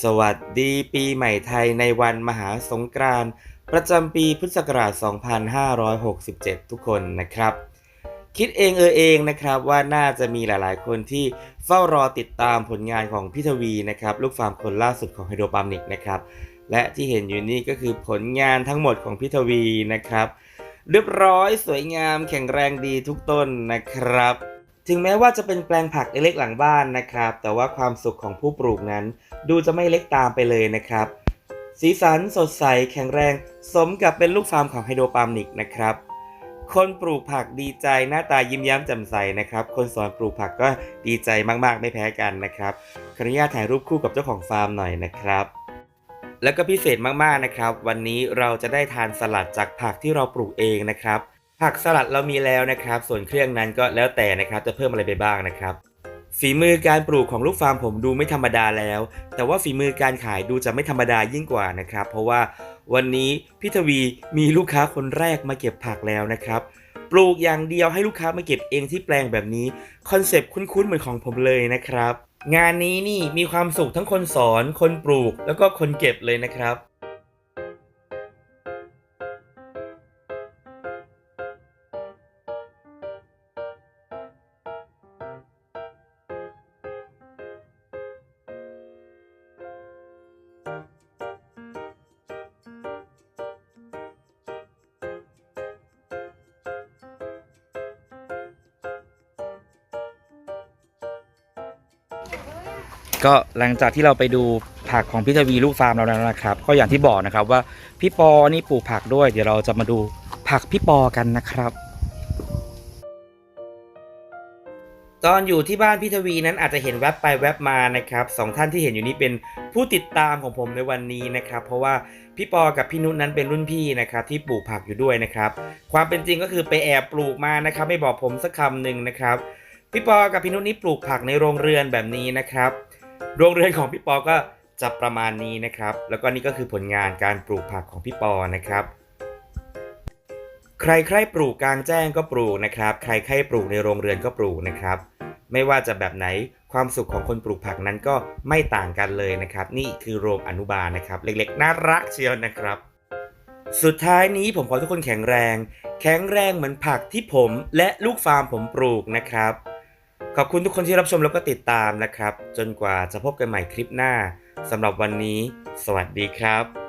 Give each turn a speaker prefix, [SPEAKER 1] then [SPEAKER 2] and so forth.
[SPEAKER 1] สวัสดีปีใหม่ไทยในวันมหาสงกรานต์ประจำปีพุทธศักราช 2567 ทุกคนนะครับ คิดเองเออเองนะครับว่าน่าจะมีหลายๆ คนที่เฝ้ารอติดตามผลงานของพี่ทวีนะครับลูกฟาร์มคนล่าสุดของไฮโดรปาล์มนิกนะครับและที่เห็นอยู่นี่ก็คือผลงานทั้งหมดของพี่ทวีนะครับ เรียบร้อยสวยงามแข็งแรงดีทุกต้นนะครับ ถึงแม้ว่าจะเป็นแปลงผักเล็กๆหลังบ้านนะครับ แต่ว่าความสุขของผู้ปลูกนั้น ดูจะไม่เล็กตามไปเลยนะครับ สีสันสดใสแข็งแรง สมกับเป็นลูกฟาร์มของไฮโดรปาล์มนิกนะครับ คนปลูกผักดีใจหน้าตายิ้มแย้มแจ่มใสนะครับ คนสอนปลูกผักก็ดีใจมากๆ ไม่แพ้กันนะครับขออนุญาตถ่ายรูปคู่กับเจ้าของฟาร์มหน่อยนะครับแล้วก็พิเศษมากๆนะครับ วันนี้เราจะได้ทานสลัดจากผักที่เราปลูกเองนะครับ ผักสลัดเรามีแล้วนะครับ ส่วนเครื่องนั้นก็แล้วแต่นะครับ จะเพิ่มอะไรไปบ้างนะครับฝีมือการปลูกของลูกฟาร์มผมดูไม่ธรรมดาแล้ว แต่ว่าฝีมือการขายดูจะไม่ธรรมดายิ่งกว่านะครับ เพราะว่าวันนี้พี่ทวีมีลูกค้าคนแรกมาเก็บผักแล้วนะครับ ปลูกอย่างเดียวให้ลูกค้ามาเก็บเองที่แปลงแบบนี้คอนเซปต์คุ้นๆเหมือนของผมเลยนะครับ งานนี้นี่มีความสุขทั้งคนสอน คนปลูกแล้วก็คนเก็บเลยนะครับ
[SPEAKER 2] ก็หลังจากที่เราไปดูผักของพี่ทวีลูกฟาร์มเราแล้วนะครับ ก็อย่างที่บอกนะครับว่าพี่ปอนี่ปลูกผักด้วย เดี๋ยวเราจะมาดูผักพี่ปอกันนะครับ
[SPEAKER 1] ตอนอยู่ที่บ้านพี่ทวีนั้นอาจจะเห็นแวบไปแวบมานะครับสองท่านที่เห็นอยู่นี้เป็นผู้ติดตามของผมในวันนี้นะครับ เพราะว่าพี่ปอกับพี่นุชนั้นเป็นรุ่นพี่นะครับที่ปลูกผักอยู่ด้วยนะครับ ความเป็นจริงก็คือไปแอบปลูกมานะครับ ไม่บอกผมสักคำหนึ่งนะครับ พี่ปอกับพี่นุชนี่ปลูกผักในโรงเรือนแบบนี้นะครับ โรงเรือนของพี่ปอก็จะประมาณนี้นะครับ แล้วก็นี่ก็คือผลงานการปลูกผักของพี่ปอนะครับ ใครใครปลูกกลางแจ้งก็ปลูกนะครับ ใครใครปลูกในโรงเรือนก็ปลูกนะครับ ไม่ว่าจะแบบไหนความสุขของคนปลูกผักนั้นก็ไม่ต่างกันเลยนะครับ นี่คือโรงอนุบาลนะครับ เล็กๆน่ารักเชียวนะครับ สุดท้ายนี้ผมขอทุกคนแข็งแรง แข็งแรงเหมือนผักที่ผมและลูกฟาร์มผมปลูกนะครับ ขอบคุณทุกคนที่รับชมแล้วก็ติดตามนะครับ จนกว่าจะพบกันใหม่คลิปหน้าสำหรับวันนี้ สวัสดีครับ